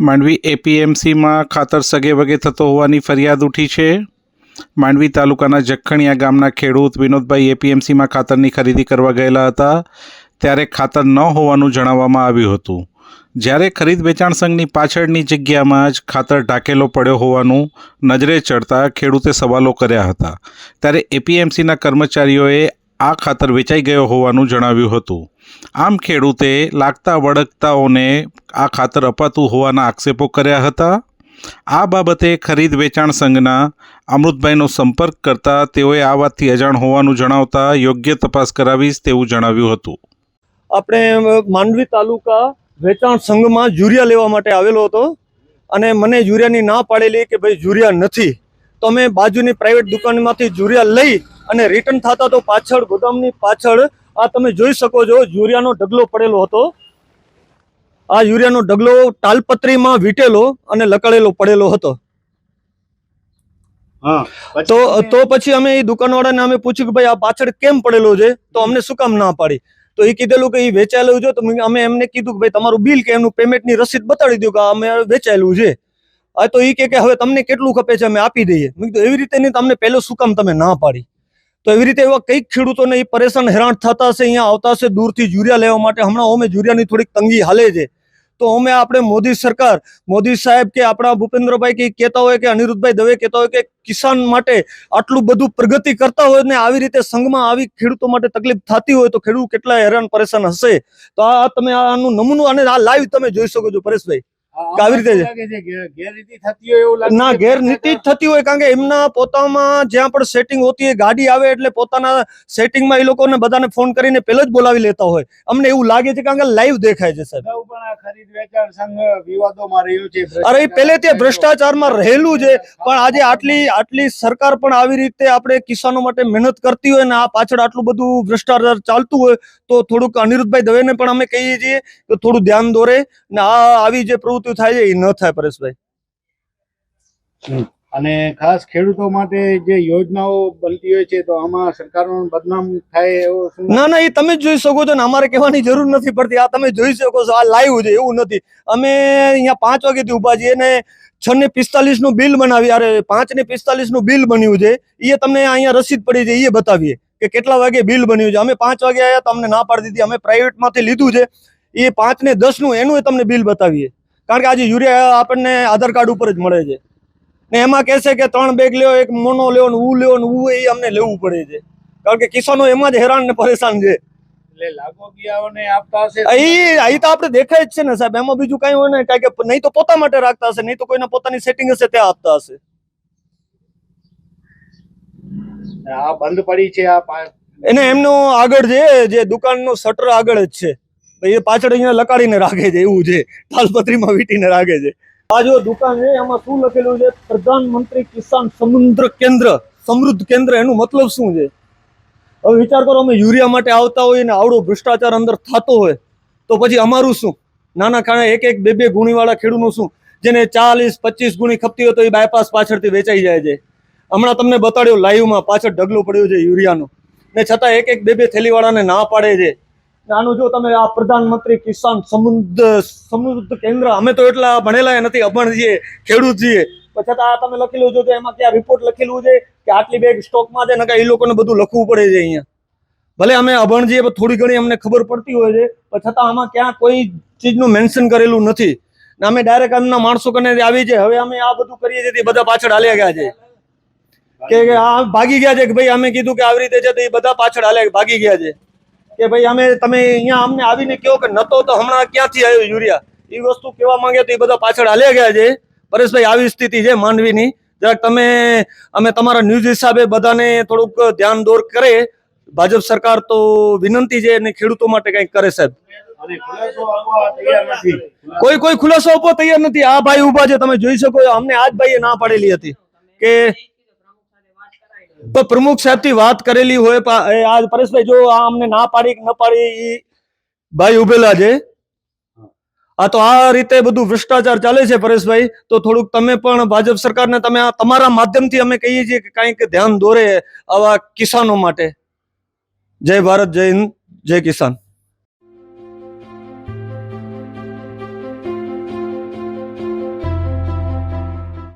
માંડવી એપીએમસીમાં ખાતર સગે વગે થતો હોવાની ફરિયાદ ઉઠી છે. માંડવી તાલુકાના જખણિયા ગામના ખેડૂત વિનોદભાઈ એપીએમસીમાં ખાતરની ખરીદી કરવા ગયેલા હતા. ત્યારે ખાતર ન હોવાનું જણાવવામાં આવ્યું હતું. જ્યારે ખરીદ વેચાણ સંઘની પાછળની જગ્યામાં જ ખાતર ઢાંકેલો પડ્યો હોવાનું નજરે ચડતા ખેડૂતે સવાલો કર્યા હતા. ત્યારે એપીએમસીના કર્મચારીઓએ આ ખાતર વેચાઈ ગયો હોવાનું જણાવ્યું હતું. આમ ખેડૂતે લાગતા વળગતાઓને આ ખાતર અપાતું હોવાના આક્ષેપો કર્યા હતા. આ બાબતે ખરીદ વેચાણ સંઘના અમૃતભાઈનો સંપર્ક કરતા તેઓએ આ વાતથી અજાણ હોવાનું જણાવતા યોગ્ય તપાસ કરાવીશ તેવું જણાવ્યું હતું. આપણે માંડવી તાલુકા વેચાણ સંઘમાં યુરિયા લેવા માટે આવેલો હતો અને મને યુરિયાની ના પાડેલી કે ભાઈ યુરિયા નથી. તો અમે બાજુની પ્રાઇવેટ દુકાનમાંથી યુરિયા લઈ અને રિટર્ન થતા તો પાછળ ગોદામની પાછળ આ તમે જોઈ શકો છો યુરિયાનો ઢગલો પડેલો હતો. આ યુરિયાનો ઢગલો તાલપત્રીમાં વીટેલો અને લકડેલો પડેલો હતો. હા તો તો પછી અમે એ દુકાનવાળાને અમે પૂછ્યું કે ભાઈ આ પાછળ કેમ પડેલો છે? તો અમને શું કામ ના પાડી? તો એ કીધેલું કે એ વેચાયેલું છે તો અમે એમને કીધું કે ભાઈ તમારું બિલ કે એમનું પેમેન્ટની રસીદ બતાડી દો કે અમે વેચાયેલું છે. આ તો એ કે કે હવે તમને કેટલું ખપે છે અમે આપી દઈએ. મેં કીધું એવી રીતે નહીં તમને પહેલો શું કામ તમે ના પાડી? તો એવી રીતે એવા કંઈક ખેડૂતોને એ પરેશાન હેરાન થતા હશે, અહીંયા આવતા હશે, દૂરથી યુરિયા લેવા માટે. હમણાં અમે યુરિયાની થોડીક તંગી હાલે છે. તો અમે આપણે મોદી સરકાર, મોદી સાહેબ કે આપણા ભૂપેન્દ્રભાઈ કે કહેતા હોય કે અનિરુદ્ધભાઈ દવે કહેતા હોય કે કિસાન માટે આટલું બધું પ્રગતિ કરતા હોય ને આવી રીતે સંઘમાં આવી ખેડૂતો માટે તકલીફ થતી હોય તો ખેડૂત કેટલા હેરાન પરેશાન હશે. તો આ તમે આનું નમૂનું અને આ લાઈવ તમે જોઈ શકો છો, પરેશભાઈ. આવી રીતે એવું લાગે ના છે? ગેરનીતિ જ થતી હોય કારણ કે એમના પોતામાં જ્યાં પણ સેટિંગ હોતી હોય ગાડી આવે એટલે પોતાના સેટિંગમાં એ લોકોને બધાને ફોન કરીને પહેલા જ બોલાવી લેતા હોય. અમને એવું લાગે છે કારણ કે લાઈવ દેખાય છે સાહેબ. અરે એ પહેલે તે ભ્રષ્ટાચારમાં રહેલું છે પણ આજે આટલી આટલી સરકાર પણ આવી રીતે આપણે કિસાનો માટે મહેનત કરતી હોય ને આ પાછળ આટલું બધું ભ્રષ્ટાચાર ચાલતું હોય તો થોડુંક અનિરુદ્ધભાઈ દવેને પણ અમે કહીએ છીએ કે થોડું ધ્યાન દોરે ને આ આવી જે પ્રવૃત્તિ થાય છે એ ન થાય પરેશભાઈ. અને ખાસ ખેડૂતો માટે જે યોજનાઓ બનતી હોય છે તો આમાં સરકારનો બદનામ થાય એવો ના ના એ તમે જોઈ શકો છો ને અમારે કહેવાની જરૂર નથી પડતી. આ તમે જોઈ શકો છો આ લાઈવ છે એવું નથી. અમે અહીંયા પાંચ વાગેથી ઊભા છીએ ને છ ને પિસ્તાલીસનું બિલ બનાવી અરે પાંચ ને પિસ્તાલીસનું બિલ બન્યું છે. એ તમને અહીંયા રસીદ પડી છે એ બતાવીએ કે કેટલા વાગે બિલ બન્યું છે. અમે પાંચ વાગે આવ્યા તમને ના પાડી દીધી અમે પ્રાઇવેટમાંથી લીધું છે. એ પાંચ ને દસનું એનું તમને બિલ બતાવીએ. કારણ કે આજે યુરિયા આપણને આધાર કાર્ડ ઉપર જ મળે છે. ને એમાં કહેશે કે ત્રણ બેગ લ્યો એક મોનો લ્યો ને ઉ લ્યો ને ઉ એ અમને લેવું પડે છે. કારણ કે કિસાનો એમાં જ હેરાન ને પરેશાન છે. આપણે દેખાય જ છે ને સાહેબ. એમાં બીજું કઈ હોય ને કારણ કે નહીં તો પોતા માટે રાખતા હશે નહીં તો કોઈને પોતાની સેટિંગ હશે ત્યાં આપતા હશે. આ બંધ પડી છે આ એને એમનું આગળ જે દુકાનનું શટર આગળ જ છે. એ પાછળ અહીંયા લકાડીને રાખે છે, એવું છે. તાલપત્રીમાં વીટીને રાખે છે. આ જો દુકાન છે, એમાં શું લખેલું છે? પ્રધાનમંત્રી કિસાન સમુદ્ર કેન્દ્ર, સમૃદ્ધ કેન્દ્ર, એનું મતલબ શું છે? હવે વિચાર કરો, અમે યુરિયા માટે આવતા હોય ને આવડો ભ્રષ્ટાચાર અંદર થતો હોય, તો પછી અમારું શું? નાના ખાણા એક એક બે બે ગુણીવાળા ખેડૂતનું શું? જેને ચાલીસ, પચીસ ગુણી ખપતી હોય તો એ બાયપાસ પાછળથી વેચાઈ જાય છે. હમણાં તમને બતાડ્યો લાઈવમાં પાછળ ઢગલો પડ્યો છે યુરિયાનો. ને છતાં એક એક બે બે થેલીવાળાને ના પાડે છે. આનું જો તમે આ પ્રધાનમંત્રી કિસાન સમુદ્ર સમુદ્ર કેન્દ્ર, અમે તો એટલા ભણેલા નથી અભણ છીએ ખેડૂત છીએ છતાં આ તમે લખેલું છો તો એમાં ક્યાં રિપોર્ટ લખેલું છે કે આટલી બેગ સ્ટોકમાં છે ને એ લોકોને બધું લખવું પડે છે અહીંયા. ભલે અમે અભણ છીએ થોડી ઘણી અમને ખબર પડતી હોય છે. પણ છતાં આમાં ક્યાં કોઈ ચીજનું મેન્શન કરેલું નથી. ને અમે ડાયરેક્ટ એમના માણસો કને આવી છે, હવે અમે આ બધું કરીએ છીએ બધા પાછળ હાલ્યા ગયા છે. કે આ ભાગી ગયા છે કે ભાઈ, અમે કીધું કે આવી રીતે છે તો એ બધા પાછળ હાલ્યા, ભાગી ગયા છે. કે ભાઈ અમે તમે અહીંયા અમને આવીને કહો કે નતો તો હમણાં ક્યાંથી આવ્યો યુરિયા? એ વસ્તુ કહેવા માંગે તો એ બધા પાછળ હાલ્યા ગયા છે. પરેશભાઈ, આવી સ્થિતિ છે માંડવીની જરાક તમે, અમે તમારા ન્યૂઝ હિસાબે બધાને થોડુંક ધ્યાન દોર કરે. ભાજપ સરકાર તો વિનંતી છે અને ખેડૂતો માટે કંઈક કરે સાહેબ. કોઈ કોઈ ખુલાસો આપવો તૈયાર નથી. આ ભાઈ ઊભા છે, તમે જોઈ શકો અમને આજ ભાઈએ ના પાડેલી હતી કે તો પ્રમુખ સાહેબથી વાત કરેલી હોય આ પરેશભાઈ જો આ અમને ના પાડી ન પાડી એ ભાઈ ઉભેલા છે. આ તો આ રીતે બધું ભ્રષ્ટાચાર ચાલે છે પરેશભાઈ. તો થોડુંક તમે પણ ભાજપ સરકારને તમે આ તમારા માધ્યમથી અમે કહીએ છીએ કે કંઈક ધ્યાન દોરે આવા કિસાનો માટે. જય ભારત જય હિન્દ જય કિસાન.